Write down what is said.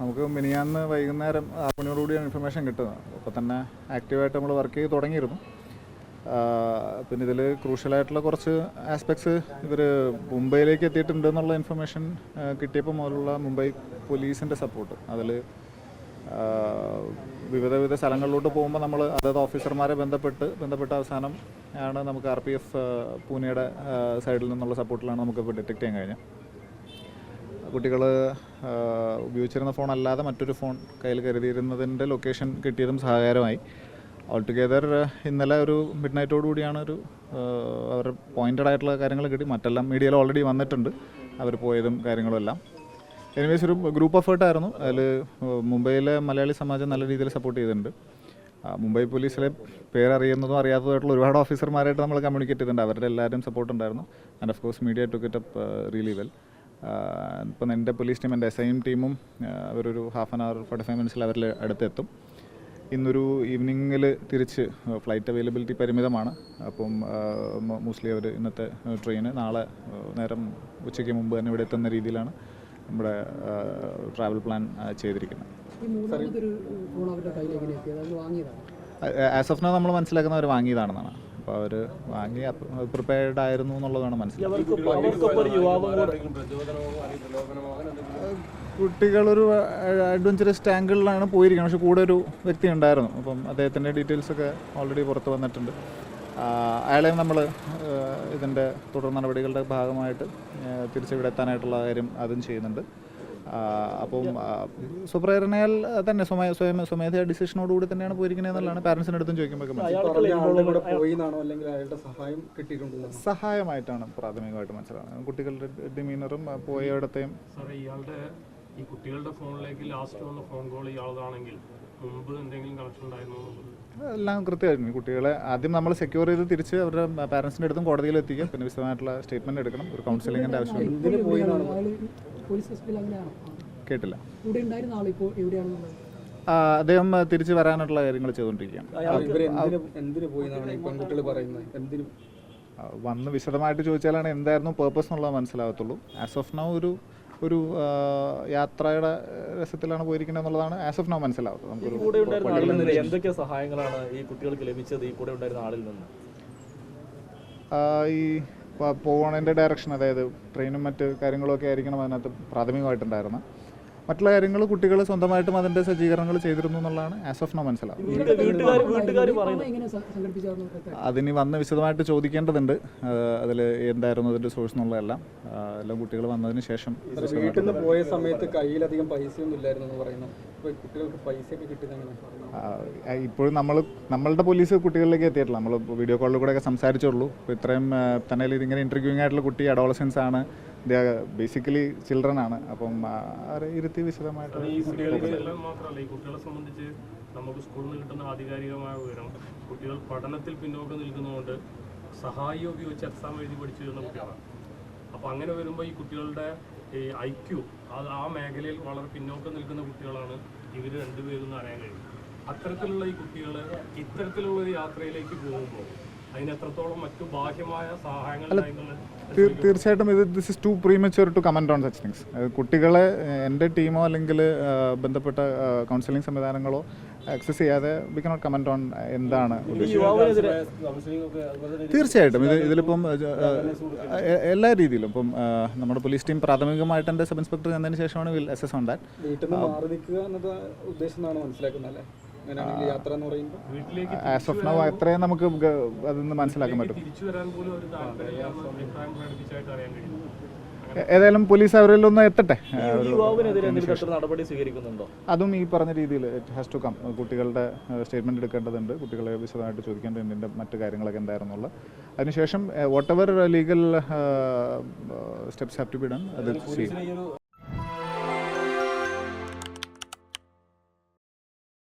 നമുക്ക് മിനിയാന്ന് വൈകുന്നേരം ആറ് മണിയോടുകൂടിയാണ് ഇൻഫർമേഷൻ കിട്ടുന്നത്. അപ്പോൾ തന്നെ ആക്റ്റീവായിട്ട് നമ്മൾ വർക്ക് ചെയ്ത് തുടങ്ങിയിരുന്നു. പിന്നെ ഇതിൽ ക്രൂഷ്യലായിട്ടുള്ള കുറച്ച് ആസ്പെക്ട്സ് ഇവർ മുംബൈയിലേക്ക് എത്തിയിട്ടുണ്ട് എന്നുള്ള ഇൻഫർമേഷൻ കിട്ടിയപ്പോൾ മുതലുള്ള മുംബൈ പോലീസിന്റെ സപ്പോർട്ട് അതിൽ വിവിധ വിവിധ സ്ഥലങ്ങളിലോട്ട് പോകുമ്പോൾ നമ്മൾ അതത് ഓഫീസർമാരെ ബന്ധപ്പെട്ട് ബന്ധപ്പെട്ട അവസാനം ആണ് നമുക്ക് ആർ പി എഫ് പൂനെയുടെ സൈഡിൽ നിന്നുള്ള സപ്പോർട്ടിലാണ് നമുക്കിപ്പോൾ ഡിറ്റക്ട് ചെയ്യാൻ കഴിഞ്ഞത്. കുട്ടികൾ ഉപയോഗിച്ചിരുന്ന ഫോൺ അല്ലാതെ മറ്റൊരു ഫോൺ കയ്യിൽ കരുതിയിരുന്നതിന്റെ ലൊക്കേഷൻ കിട്ടിയതും സഹായകരമായി ഓൾ ടുഗെദർ ഇന്നലെ ഒരു മിഡ് നൈറ്റോട് കൂടിയാണ് ഒരു അവർ പോയിന്റഡ് ആയിട്ടുള്ള കാര്യങ്ങൾ കിട്ടി. മറ്റെല്ലാം മീഡിയയിൽ ഓൾറെഡി വന്നിട്ടുണ്ട്. അവർ പോയതും കാര്യങ്ങളും എല്ലാം. എനിവേസ് ഒരു ഗ്രൂപ്പ് എഫേർട്ട് ആയിരുന്നു. അതിൽ മുംബൈയിലെ മലയാളി സമാജം നല്ല രീതിയിൽ സപ്പോർട്ട് ചെയ്തിട്ടുണ്ട്. മുംബൈ പോലീസിലെ പേരറിയുന്നതും അറിയാത്തതായിട്ടുള്ള ഒരുപാട് ഓഫീസർമാരായിട്ട് നമ്മൾ കമ്മ്യൂണിക്കേറ്റ് ചെയ്തിട്ടുണ്ട്. അവരുടെ എല്ലാവരും സപ്പോർട്ട് ഉണ്ടായിരുന്നു. And of course media too kit up really well ഇപ്പം എന്റെ പോലീസ് ടീം എന്റെ എസ് ഐ എം ടീമും അവരൊരു ഹാഫ് ആൻ അവർ ഫോർട്ടി ഫൈവ് മിനിറ്റ്സിൽ അവരിൽ അടുത്തെത്തും. ഇന്നൊരു ഈവനിങ്ങിൽ തിരിച്ച് ഫ്ലൈറ്റ് അവൈലബിലിറ്റി പരിമിതമാണ്. അപ്പം മോസ്റ്റ്ലി അവർ ഇന്നത്തെ ട്രെയിന് നാളെ നേരം ഉച്ചയ്ക്ക് മുമ്പ് തന്നെ ഇവിടെ എത്തുന്ന രീതിയിലാണ് നമ്മുടെ ട്രാവൽ പ്ലാൻ ചെയ്തിരിക്കുന്നത്. ആസ് ഓഫ് നോ നമ്മൾ മനസ്സിലാക്കുന്നവർ വാങ്ങിയതാണെന്നാണ്. അപ്പോൾ അവർ വാങ്ങി പ്രിപ്പയർഡ് ആയിരുന്നു എന്നുള്ളതാണ് മനസ്സിലാക്കുന്നത് കുട്ടികളൊരു അഡ്വഞ്ചറസ് ടാങ്കിളിലാണ് പോയിരിക്കുന്നത്. പക്ഷെ കൂടെ ഒരു വ്യക്തി ഉണ്ടായിരുന്നു. അപ്പം അദ്ദേഹത്തിന്റെ ഡീറ്റെയിൽസ് ഒക്കെ ഓൾറെഡി പുറത്ത് വന്നിട്ടുണ്ട്. അയാളെയും നമ്മൾ ഇതിന്റെ തുടർ നടപടികളുടെ ഭാഗമായിട്ട് തിരിച്ചു തിരിച്ചിവിടെ എത്താനായിട്ടുള്ള കാര്യം അതും ചെയ്യുന്നുണ്ട്. അപ്പം സുപ്രേരണയാൽ തന്നെ സ്വമേ സ്വയം സ്വമേധയാ ഡിസിഷനോടുകൂടി തന്നെയാണ് പോയിരിക്കുന്നത് എന്നുള്ളതാണ് പാരൻസിന്റെ അടുത്തും ചോദിക്കുമ്പോൾ മനസ്സിലാക്കുന്നത് അയാൾക്കുള്ള involvement പോയി എന്നാണോ അല്ലെങ്കിൽ അയാളുടെ സഹായം കിട്ടിയിട്ടുണ്ടോ സഹായമായിട്ടാണ് പ്രാഥമികമായിട്ട് മനസ്സിലാകുന്നത് കുട്ടികളുടെ ഡിമീനറും പോയയിടത്തെയും ഈ കുട്ടികളുടെ ഫോണിലേക്ക് ലാസ്റ്റ് വന്ന ഫോൺ കോൾ ഇയാളതാണെങ്കിൽ മുമ്പ് എന്തെങ്കിലും കണക്ഷൻ ഉണ്ടായിരുന്നു എല്ലാം കൃത്യമായിരുന്നു. കുട്ടികളെ ആദ്യം നമ്മൾ സെക്യൂർ ചെയ്ത് തിരിച്ച് അവരുടെ പാരൻസിന്റെ അടുത്തും കോടതിയിൽ എത്തിക്കുക. പിന്നെ വിശദമായിട്ടുള്ള സ്റ്റേറ്റ്മെന്റ് എടുക്കണം. ഒരു കൗൺസിലിങ്ങിന്റെ ആവശ്യമുണ്ട്. കേട്ടില്ല. അദ്ദേഹം തിരിച്ച് വരാനായിട്ടുള്ള കാര്യങ്ങൾ ചെയ്തുകൊണ്ടിരിക്കുകയാണ്. വന്ന് വിശദമായിട്ട് ചോദിച്ചാലാണ് എന്തായിരുന്നു പേർപ്പസ് എന്നുള്ളത് മനസ്സിലാകത്തുള്ളൂ. ആസ് ഓഫ് നൗ ഒരു ഒരു യാത്രയുടെ രസത്തിലാണ് പോയിരിക്കുന്നത് എന്നുള്ളതാണ് ആസ് ഓഫ് നോ മനസ്സിലാവുന്നത്. നമുക്കൊരു എന്തൊക്കെ സഹായങ്ങളാണ് ഈ കുട്ടികൾക്ക് ലഭിച്ചത് ഈ കൂടെ ഉണ്ടായിരുന്ന ആളിൽ നിന്ന്? ഈ പോകണതിന്റെ ഡയറക്ഷൻ അതായത് ട്രെയിനും മറ്റ് കാര്യങ്ങളൊക്കെ ആയിരിക്കണം അതിനകത്ത് പ്രാഥമികമായിട്ടുണ്ടായിരുന്നത്. മറ്റുള്ള കാര്യങ്ങൾ കുട്ടികൾ സ്വന്തമായിട്ടും അതിന്റെ സജ്ജീകരണങ്ങൾ ചെയ്തിരുന്നു എന്നുള്ളതാണ് ആസ് ഓഫ് നോ മനസ്സിലാവും അതിന് വന്ന് വിശദമായിട്ട് ചോദിക്കേണ്ടതുണ്ട്. അതിൽ എന്തായിരുന്നു അതിന്റെ സോഴ്സ് എന്നുള്ളതെല്ലാം. എല്ലാം കുട്ടികൾ വന്നതിന് ശേഷം വീട്ടിൽ നിന്ന് പോയ സമയത്ത് കയ്യിലധികം പൈസയൊന്നും ഇല്ലായിരുന്നു എന്ന് പറയുന്നു. ഇപ്പോഴും നമ്മൾ നമ്മളുടെ പോലീസ് കുട്ടികളിലേക്ക് എത്തിയിട്ടില്ല. നമ്മൾ വീഡിയോ കോളിൽ കൂടെ ഒക്കെ സംസാരിച്ചുള്ളൂ ഇപ്പോൾ ഇത്രയും തന്നെ ഇതിങ്ങനെ ഇന്റർവ്യൂയിങ് ആയിട്ടുള്ള കുട്ടി അഡോളസൻസ് ആണ്. ബേസിക്കലി ചിൽഡ്രൻ ആണ്. അപ്പം അവരെ ഇരുത്തി വിശദമായിട്ട് ഈ കുട്ടികൾക്ക് എല്ലാം മാത്രമല്ല ഈ കുട്ടികളെ സംബന്ധിച്ച് നമുക്ക് സ്കൂളിൽ നിന്ന് കിട്ടുന്ന ആധികാരികമായ വിവരം കുട്ടികൾ പഠനത്തിൽ പിന്നോക്കം നിൽക്കുന്നതുകൊണ്ട് സഹായി ഉപയോഗിച്ച് എക്സാം എഴുതി പഠിച്ചു വരുന്ന കുട്ടികളാണ്. അപ്പോൾ അങ്ങനെ വരുമ്പോൾ ഈ കുട്ടികളുടെ ഈ ഐ ക്യു അത് ആ മേഖലയിൽ വളരെ പിന്നോക്കം നിൽക്കുന്ന കുട്ടികളാണ് ഇവർ രണ്ടുപേരും എന്ന് അറിയാൻ കഴിയും. അത്തരത്തിലുള്ള ഈ കുട്ടികൾ ഇത്തരത്തിലുള്ള ഒരു യാത്രയിലേക്ക് പോകുമ്പോൾ മറ്റു ബാഹ്യമായ സഹായങ്ങൾ തീർച്ചയായിട്ടും ഇത് this is too premature to comment on such things കുട്ടികളെ എന്റെ ടീമോ അല്ലെങ്കിൽ ബന്ധപ്പെട്ട കൗൺസിലിംഗ് സംവിധാനങ്ങളോ ആക്സസ് ചെയ്യാതെ വി കനോട്ട് കമന്റ് ഓൺ എന്താണ് ഈ യുവാവിനെതിരെ തീർച്ചയായിട്ടും. ഇത് ഇതിലിപ്പം എല്ലാ രീതിയിലും. ഇപ്പം നമ്മുടെ പോലീസ് ടീം പ്രാഥമികമായിട്ട് എന്റെ സബ് ഇൻസ്പെക്ടർ ചെന്നതിന് ശേഷമാണ് will assess on that as of now അത്രയും നമുക്ക് അതിന്ന് മനസ്സിലാക്കാൻ പറ്റും. തിരിച്ചു വരാൻ പോലും ഒരു താല്പര്യമില്ലാന്ന് അഭിപ്രായം പ്രകടിപ്പിച്ചായിട്ട് അറിയാൻ കഴിയും. ഏ- ഏതായാലും പോലീസ് അവരിൽ ഒന്ന് എത്തട്ടെ. അതും ഈ പറഞ്ഞ രീതിയിൽ ഇറ്റ് ഹാസ് ടു കം കുട്ടികളുടെ സ്റ്റേറ്റ്മെന്റ് എടുക്കേണ്ടതുണ്ട്. കുട്ടികളെ വിശദമായിട്ട് ചോദിക്കേണ്ടത് എന്തിന്റെ മറ്റു കാര്യങ്ങളൊക്കെ എന്തായിരുന്നുള്ള അതിനുശേഷം whatever legal steps have to be done അത് ചെയ്യും.